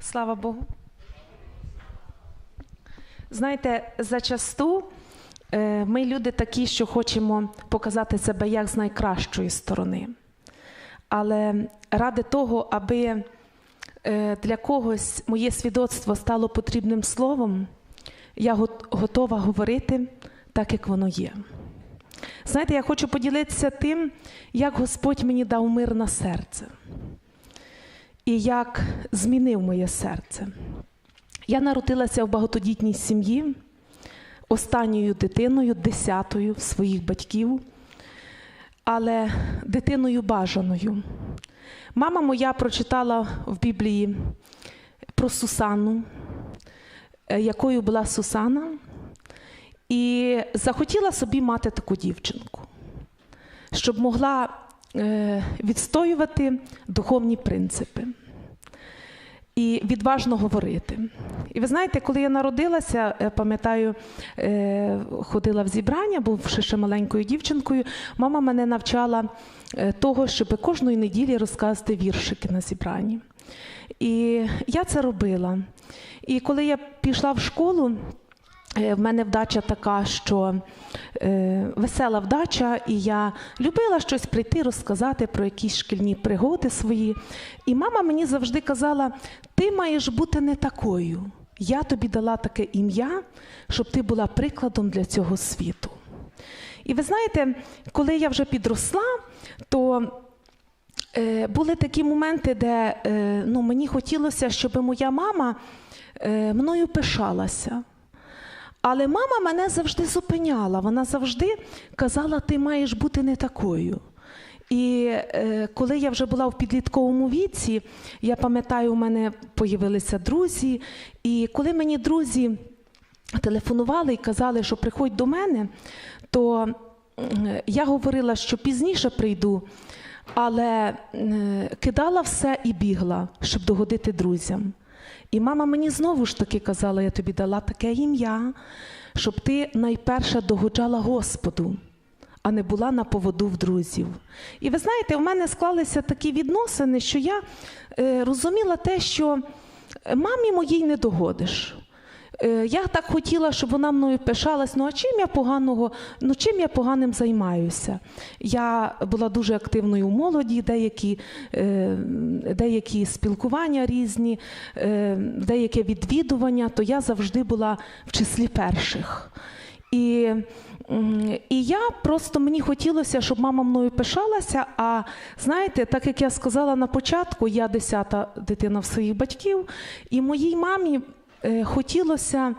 Слава Богу. Знаєте, зачасту е, ми люди такі, що хочемо показати себе як з найкращої сторони. Але ради того, аби е, для когось моє свідоцтво стало потрібним словом, я готова говорити так, як воно є. Знаєте, я хочу поділитися тим, як Господь мені дав мир на серце і як змінив моє серце. Я народилася в багатодітній сім'ї, останньою дитиною, десятою своїх батьків, але дитиною бажаною. Мама моя прочитала в Біблії про Сусанну, е, якою була Сусана, і захотіла собі мати таку дівчинку, щоб могла е, відстоювати духовні принципи і відважно говорити. І ви знаєте, коли я народилася, е, пам'ятаю, е, ходила в зібрання, бувши ще маленькою дівчинкою, мама мене навчала е, того, щоб кожної неділі розказувати віршики на зібранні. І я це робила. І коли я пішла в школу, В мене вдача така, що е, весела вдача, і я любила щось прийти, розказати про якісь шкільні пригоди свої. І мама мені завжди казала: ти маєш бути не такою. Я тобі дала таке ім'я, щоб ти була прикладом для цього світу. І ви знаєте, коли я вже підросла, то е, були такі моменти, де е, ну, мені хотілося, щоб моя мама е, мною пишалася. Але мама мене завжди зупиняла. Вона завжди казала, ти маєш бути не такою. І е, коли я вже була в підлітковому віці, я пам'ятаю, у мене появилися друзі. І коли мені друзі телефонували і казали, що приходь до мене, то м, я говорила, що пізніше прийду, але е, кидала все і бігла, щоб догодити друзям. І мама мені знову ж таки казала, я тобі дала таке ім'я, щоб ти найперше догоджала Господу, а не була на поводу в друзів. І ви знаєте, у мене склалися такі відносини, що я е, розуміла те, що мамі моїй не догодиш. Е, Я так хотіла, щоб вона мною пишалась. Ну а чим я поганого, ну чим я поганим займаюся? Я була дуже активною у молоді, деякі, е, деякі спілкування різні, е, деяке відвідування, то я завжди була в числі перших. І, і я просто мені хотілося, щоб мама мною пишалася. А знаєте, так як я сказала на початку, я десята дитина в своїх батьків, і моїй мамі хотілося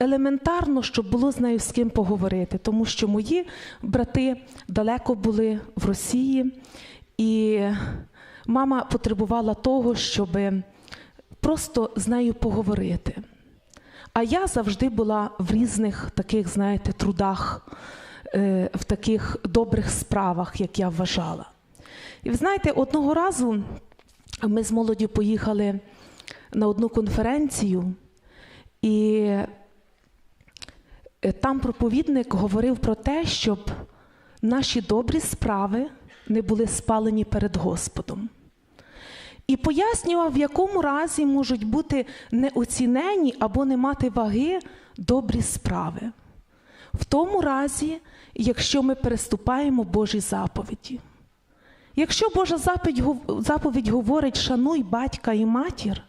елементарно, щоб було з нею з ким поговорити, тому що мої брати далеко були в Росії, і мама потребувала того, щоб просто з нею поговорити. А я завжди була в різних таких, знаєте, трудах, е, в таких добрих справах, як я вважала. І ви знаєте, одного разу ми з молоддю поїхали на одну конференцію, і е, там проповідник говорив про те, щоб наші добрі справи не були спалені перед Господом. І пояснював, в якому разі можуть бути неоцінені або не мати ваги добрі справи. В тому разі, якщо ми переступаємо Божі заповіді. Якщо Божа заповідь, заповідь говорить шануй батька і матір,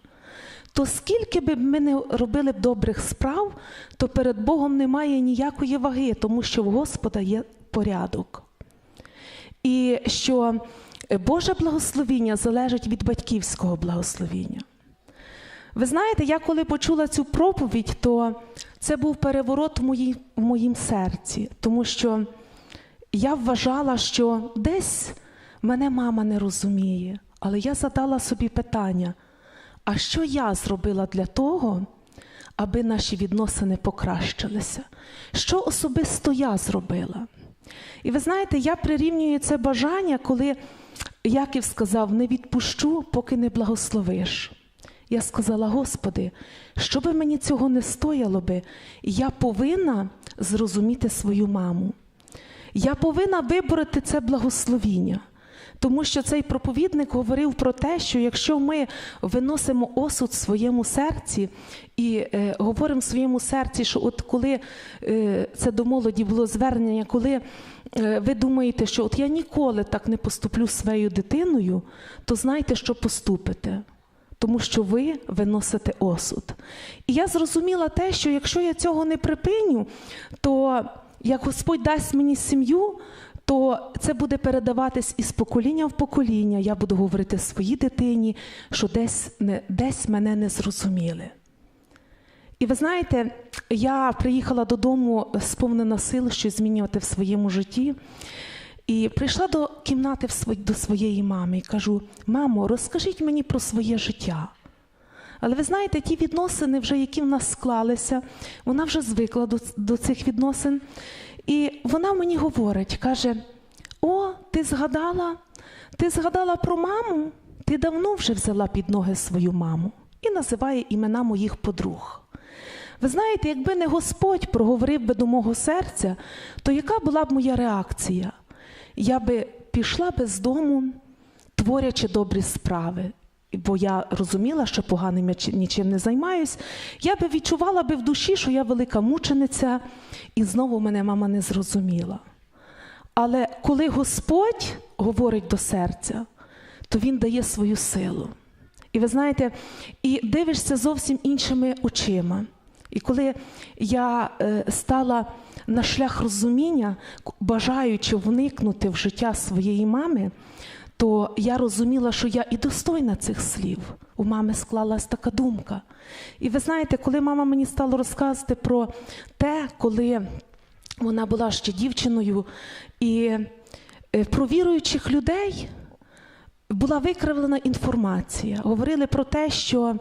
то скільки би ми не робили б добрих справ, то перед Богом немає ніякої ваги, тому що в Господа є порядок. І що Боже благословіння залежить від батьківського благословіння. Ви знаєте, я коли почула цю проповідь, то це був переворот в, моїй, в моїм серці, тому що я вважала, що десь мене мама не розуміє, але я задала собі питання: а що я зробила для того, аби наші відносини покращилися? Що особисто я зробила? І ви знаєте, я прирівнюю це бажання, коли Яків сказав: не відпущу, поки не благословиш. Я сказала, Господи, що би мені цього не стояло би, я повинна зрозуміти свою маму. Я повинна вибороти це благословіння. Тому що цей проповідник говорив про те, що якщо ми виносимо осуд в своєму серці і е, говоримо в своєму серці, що от коли е, це до молоді було звернення, коли е, ви думаєте, що от я ніколи так не поступлю своєю дитиною, то знайте, що поступите. Тому що ви виносите осуд. І я зрозуміла те, що якщо я цього не припиню, то як Господь дасть мені сім'ю, то це буде передаватись із покоління в покоління. Я буду говорити своїй дитині, що десь, десь мене не зрозуміли. І ви знаєте, я приїхала додому сповнена сил щось змінювати в своєму житті. І прийшла до кімнати до своєї мами і кажу: мамо, розкажіть мені про своє життя. Але ви знаєте, ті відносини, вже які в нас склалися, вона вже звикла до, до цих відносин. І вона мені говорить, каже: О, ти згадала, ти згадала про маму? Ти давно вже взяла під ноги свою маму і називає імена моїх подруг. Ви знаєте, якби не Господь проговорив би до мого серця, то яка була б моя реакція? Я би пішла би з дому, творячи добрі справи. Бо я розуміла, що поганим я нічим не займаюсь. Я би відчувала би в душі, що я велика мучениця, і знову мене мама не зрозуміла. Але коли Господь говорить до серця, то Він дає свою силу. І ви знаєте, і дивишся зовсім іншими очима. І коли я е, стала на шлях розуміння, бажаючи вникнути в життя своєї мами, то я розуміла, що я і достойна цих слів. У мами склалась така думка. І ви знаєте, коли мама мені стала розказувати про те, коли вона була ще дівчиною, і е, про віруючих людей була викривлена інформація. Говорили про те, що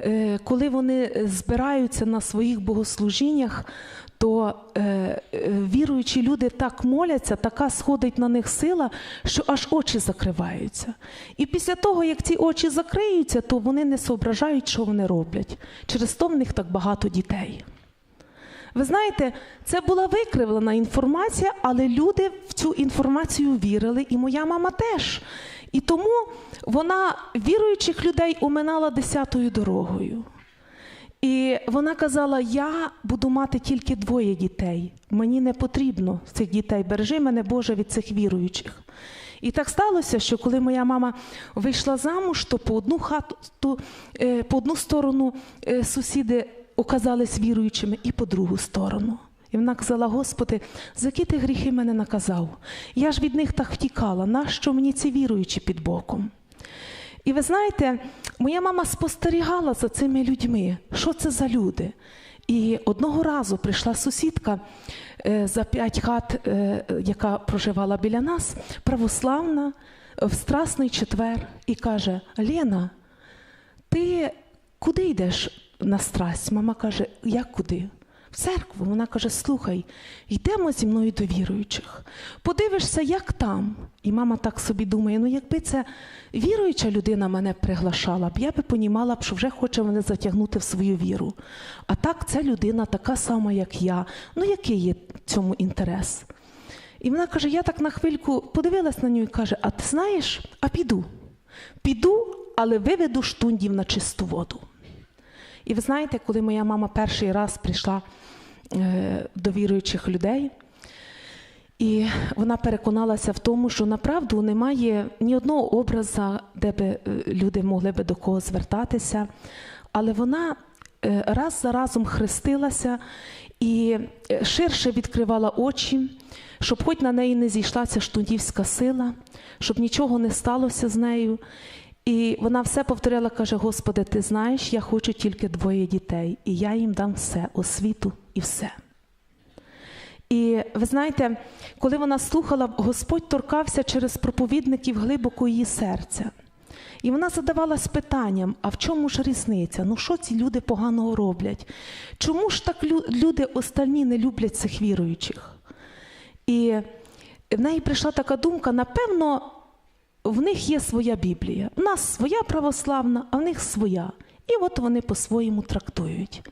е, коли вони збираються на своїх богослужіннях, то е, е, віруючі люди так моляться, така сходить на них сила, що аж очі закриваються. І після того, як ці очі закриються, то вони не соображають, що вони роблять. Через то в них так багато дітей. Ви знаєте, це була викривлена інформація, але люди в цю інформацію вірили, і моя мама теж. І тому вона віруючих людей оминала десятою дорогою. І вона казала: Я буду мати тільки двоє дітей. Мені не потрібно цих дітей. Бережи мене, Боже, від цих віруючих. І так сталося, що коли моя мама вийшла замуж, то по одну хату, е, по одну сторону е, сусіди оказались віруючими, і по другу сторону. І вона казала: Господи, за які ти гріхи мене наказав? Я ж від них так втікала. Нащо мені ці віруючі під боком? І ви знаєте, моя мама спостерігала за цими людьми, що це за люди. І одного разу прийшла сусідка е, за п'ять хат, е, яка проживала біля нас, православна, в Страсний четвер, і каже: Лена, ти куди йдеш на страсть? Мама каже, як куди? В церкву. Вона каже: слухай, йдемо зі мною до віруючих. Подивишся, як там. І мама так собі думає: ну якби це віруюча людина мене приглашала б, я би понімала б, що вже хоче мене затягнути в свою віру. А так ця людина така сама, як я. Ну який є цьому інтерес? І вона каже: я так на хвильку подивилась на нього і каже: А ти знаєш, а піду. Піду, але виведу штундів на чисту воду. І ви знаєте, коли моя мама перший раз прийшла е, до віруючих людей, і вона переконалася в тому, що направду немає ні одного образа, де би е, люди могли би до кого звертатися, але вона е, раз за разом хрестилася і ширше відкривала очі, щоб хоч на неї не зійшла ця штундівська сила, щоб нічого не сталося з нею. І вона все повторяла, каже: Господи, ти знаєш, я хочу тільки двоє дітей, і я їм дам все, освіту і все. І ви знаєте, коли вона слухала, Господь торкався через проповідників глибоко її серця. І вона задавалась питанням: а в чому ж різниця? Ну що ці люди поганого роблять? Чому ж так люди остальні не люблять цих віруючих? І в неї прийшла така думка: напевно, в них є своя Біблія. У нас своя православна, а в них своя. І от вони по-своєму трактують.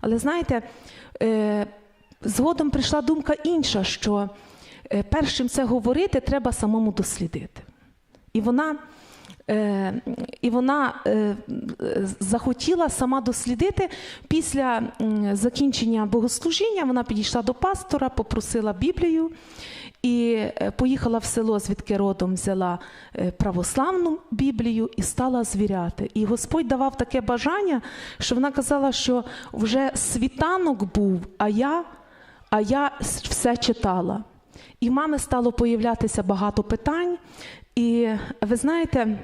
Але знаєте, е, згодом прийшла думка інша, що е, першим це говорити треба самому дослідити. І вона, е, і вона захотіла сама дослідити після закінчення богослужіння. Вона підійшла до пастора, попросила Біблію і е, поїхала в село, звідки родом взяла е, православну Біблію і стала звіряти. І Господь давав таке бажання, що вона казала, що вже світанок був, а я, а я все читала. І в мами стало появлятися багато питань. І ви знаєте,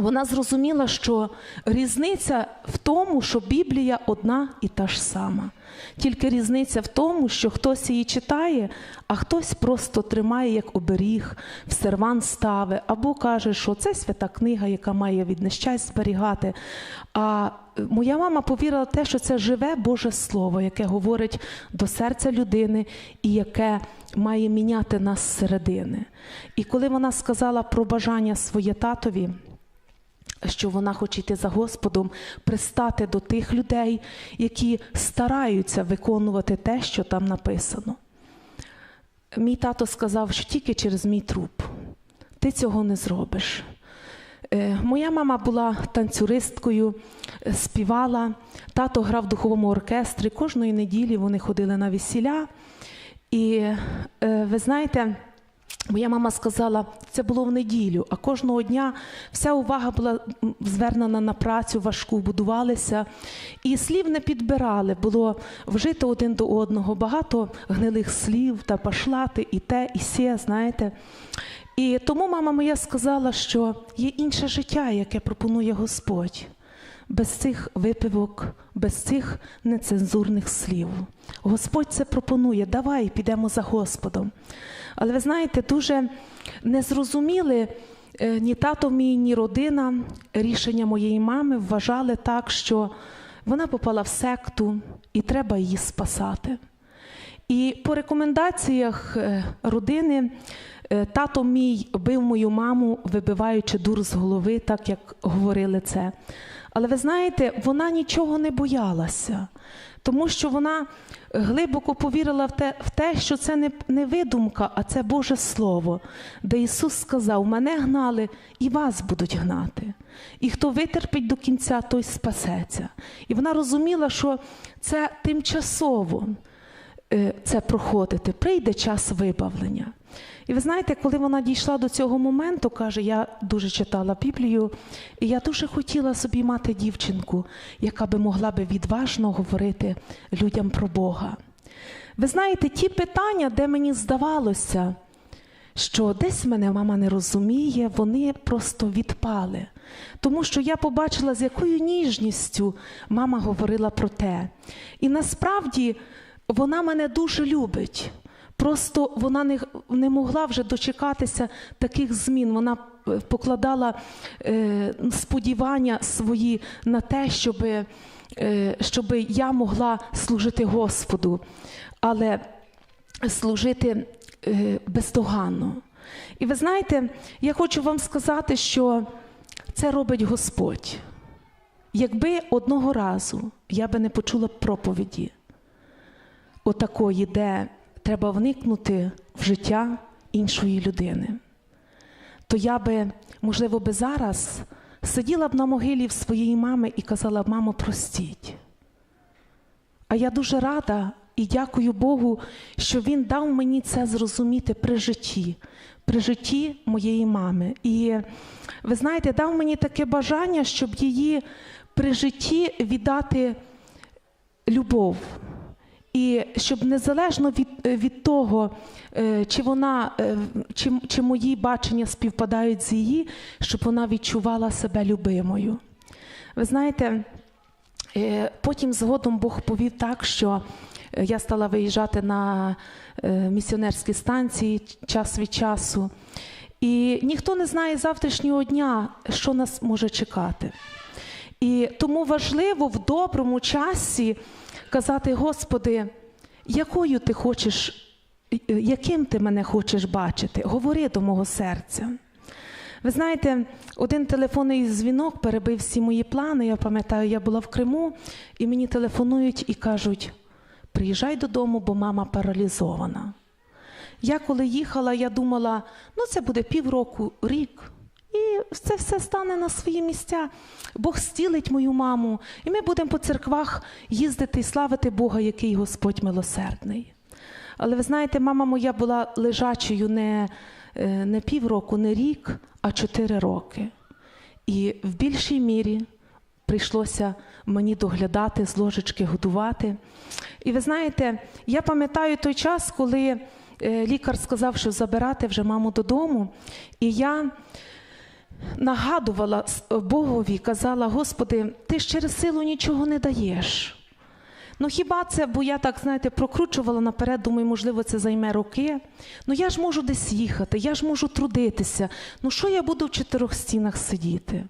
вона зрозуміла, що різниця в тому, що Біблія одна і та ж сама. Тільки різниця в тому, що хтось її читає, а хтось просто тримає як оберіг, в серван ставить, або каже, що це свята книга, яка має від нещасть зберігати. А е, моя мама повірила в те, що це живе Боже Слово, яке говорить до серця людини і яке має міняти нас зсередини. І коли вона сказала про бажання своє татові, що вона хоче йти за Господом, пристати до тих людей, які стараються виконувати те, що там написано. Мій тато сказав, що тільки через мій труп ти цього не зробиш. Е, Моя мама була танцюристкою, е, співала, тато грав в духовому оркестрі. Кожної неділі вони ходили на весілля. І е, ви знаєте, Моя мама сказала, це було в неділю, а кожного дня вся увага була звернена на працю важку, будувалися. І слів не підбирали, було вжито один до одного, багато гнилих слів та пашлати, і те, і сє, знаєте. І тому мама моя сказала, що є інше життя, яке пропонує Господь. Без цих випивок, без цих нецензурних слів. Господь це пропонує. Давай підемо за Господом. Але ви знаєте, дуже не зрозуміли е, ні тато мій, ні родина рішення моєї мами вважали так, що вона попала в секту і треба її спасати. І по рекомендаціях е, родини е, тато мій бив мою маму, вибиваючи дур з голови, так як говорили це. Але ви знаєте, вона нічого не боялася, тому що вона глибоко повірила в те, в те що це не, не видумка, а це Боже Слово, де Ісус сказав: мене гнали і вас будуть гнати. І хто витерпить до кінця, той спасеться. І вона розуміла, що це тимчасово е, це проходити, прийде час вибавлення. І ви знаєте, коли вона дійшла до цього моменту, каже, я дуже читала Біблію, і я дуже хотіла собі мати дівчинку, яка би могла би відважно говорити людям про Бога. Ви знаєте, ті питання, де мені здавалося, що десь мене мама не розуміє, вони просто відпали. Тому що я побачила, з якою ніжністю мама говорила про те. І насправді вона мене дуже любить. Просто вона не, не могла вже дочекатися таких змін. Вона е, покладала е, сподівання свої на те, щоб, е, щоб я могла служити Господу, але служити е, бездоганно. І ви знаєте, я хочу вам сказати, що це робить Господь. Якби одного разу я би не почула проповіді, отакої, де треба вникнути в життя іншої людини, то я би, можливо, би зараз сиділа б на могилі в своєї мами і казала: мамо, простіть. А я дуже рада і дякую Богу, що Він дав мені це зрозуміти при житті, при житті моєї мами. І ви знаєте, дав мені таке бажання, щоб її при житті віддати любов. І щоб незалежно від, від того, е, чи вона, е, чи, чи мої бачення співпадають з її, щоб вона відчувала себе любимою. Ви знаєте, е, потім згодом Бог повів так, що е, я стала виїжджати на е, місіонерські станції час від часу. І ніхто не знає завтрашнього дня, що нас може чекати. І тому важливо в доброму часі казати, Господи, якою ти хочеш, яким ти мене хочеш бачити? Говори до мого серця. Ви знаєте, один телефонний дзвінок перебив всі мої плани. Я пам'ятаю, я була в Криму, і мені телефонують і кажуть: приїжджай додому, бо мама паралізована. Я коли їхала, я думала, ну це буде півроку, рік, І це все стане на свої місця. Бог стілить мою маму, і ми будемо по церквах їздити і славити Бога, який Господь милосердний. Але ви знаєте, мама моя була лежачою не, е, не півроку, не рік, а чотири роки. І в більшій мірі прийшлося мені доглядати, з ложечки годувати. І ви знаєте, я пам'ятаю той час, коли е, лікар сказав, що забирати вже маму додому, і я нагадувала Богові, казала: Господи, ти ж через силу нічого не даєш. Ну хіба це, бо я так, знаєте, прокручувала наперед, думаю, можливо, це займе роки. Ну я ж можу десь їхати, я ж можу трудитися. Ну що я буду в чотирьох стінах сидіти?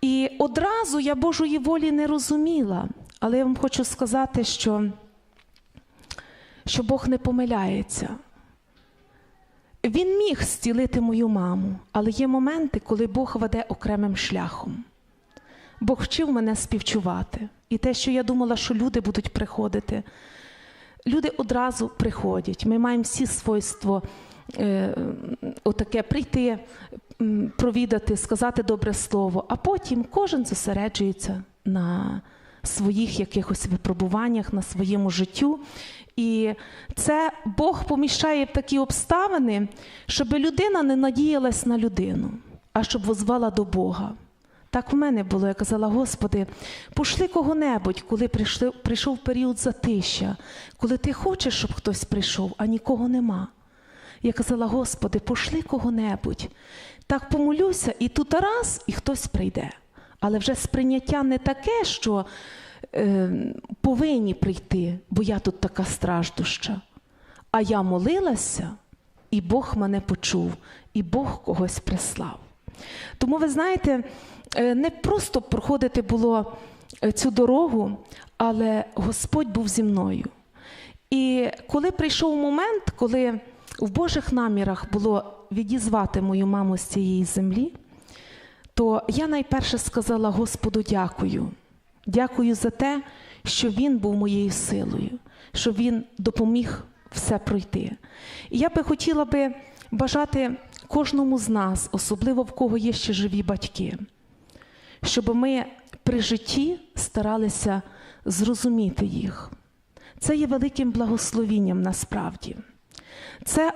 І одразу я Божої волі не розуміла. Але я вам хочу сказати, що, що Бог не помиляється. Він міг зцілити мою маму, але є моменти, коли Бог веде окремим шляхом. Бог вчив мене співчувати. І те, що я думала, що люди будуть приходити, люди одразу приходять. Ми маємо всі свойство е, отаке прийти, провідати, сказати добре слово, а потім кожен зосереджується на своїх якихось випробуваннях, на своєму життю. І це Бог поміщає в такі обставини, щоб людина не надіялась на людину, а щоб возвала до Бога. Так в мене було, я казала, Господи, пошли кого-небудь, коли прийшли, прийшов період затища, коли ти хочеш, щоб хтось прийшов, а нікого нема. Я казала, Господи, пошли кого-небудь. Так помолюся, і тут раз, і хтось прийде. Але вже сприйняття не таке, що е, повинні прийти, бо я тут така страждуща. А я молилася, і Бог мене почув, і Бог когось прислав. Тому ви знаєте, е, не просто проходити було е, цю дорогу, але Господь був зі мною. І коли прийшов момент, коли в Божих намірах було відізвати мою маму з цієї землі, то я найперше сказала Господу дякую. Дякую за те, що Він був моєю силою, що Він допоміг все пройти. І я би хотіла би бажати кожному з нас, особливо в кого є ще живі батьки, щоб ми при житті старалися зрозуміти їх. Це є великим благословінням насправді. Це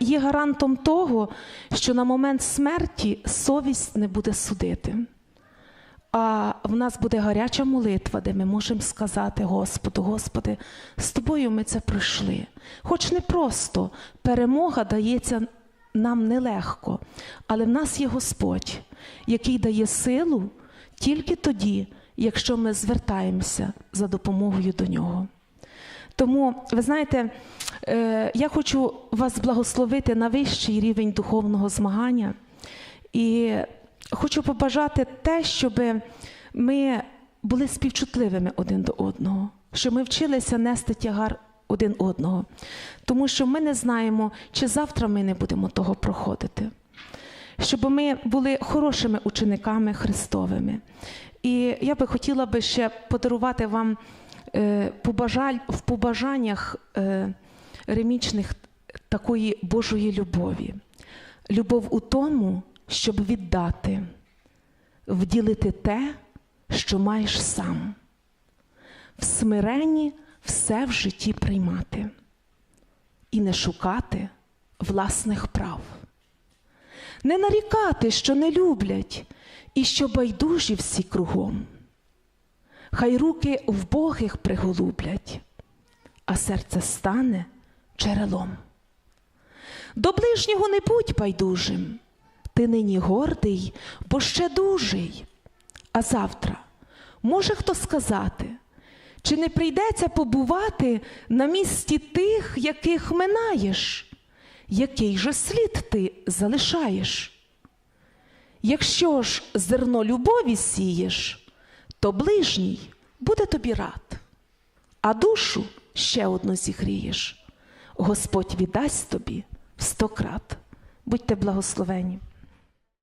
є- гарантом того, що на момент смерті совість не буде судити. А в нас буде гаряча молитва, де ми можемо сказати Господу, Господи, з тобою ми це пройшли. Хоч не просто перемога дається нам нелегко, але в нас є Господь, який дає силу тільки тоді, якщо ми звертаємося за допомогою до нього. Тому, ви знаєте, е, я хочу вас благословити на вищий рівень духовного змагання. І хочу побажати те, щоб ми були співчутливими один до одного, щоб ми вчилися нести тягар один одного. Тому що ми не знаємо, чи завтра ми не будемо того проходити. Щоб ми були хорошими учениками Христовими. І я би хотіла би ще подарувати вам в побажаннях е, ремічних такої Божої любові. Любов у тому, щоб віддати, вділити те, що маєш сам, в смиренні все в житті приймати і не шукати власних прав, не нарікати, що не люблять, і що байдужі всі кругом. Хай руки вбогих приголублять, а серце стане джерелом. До ближнього не будь байдужим, ти нині гордий, бо ще дужий. А завтра може хто сказати, чи не прийдеться побувати на місці тих, яких минаєш, який же слід ти залишаєш? Якщо ж зерно любові сієш, то ближній буде тобі рад, а душу ще одну зігрієш. Господь віддасть тобі в сто крат. Будьте благословені.